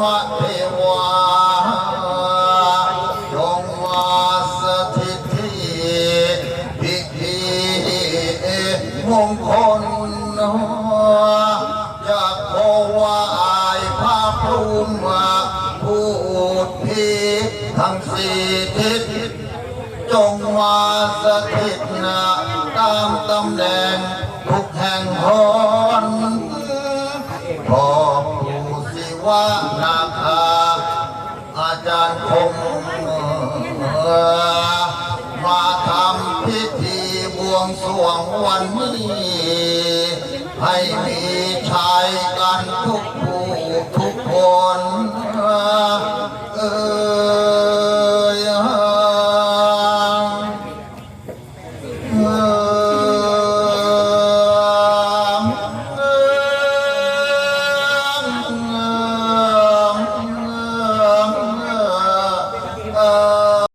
มเทวาจงมาสถิตที่พิธีมงคลจะขอวายพระพรุมาพูดพีทั้งสี่ทิศจงมาสถิตนาตามตำแหน่งทุกแห่งหนขอ วานาคาอาจารย์คงมาทำพิธีบวงสรวงวันนี้ ให้มีชายกันทุก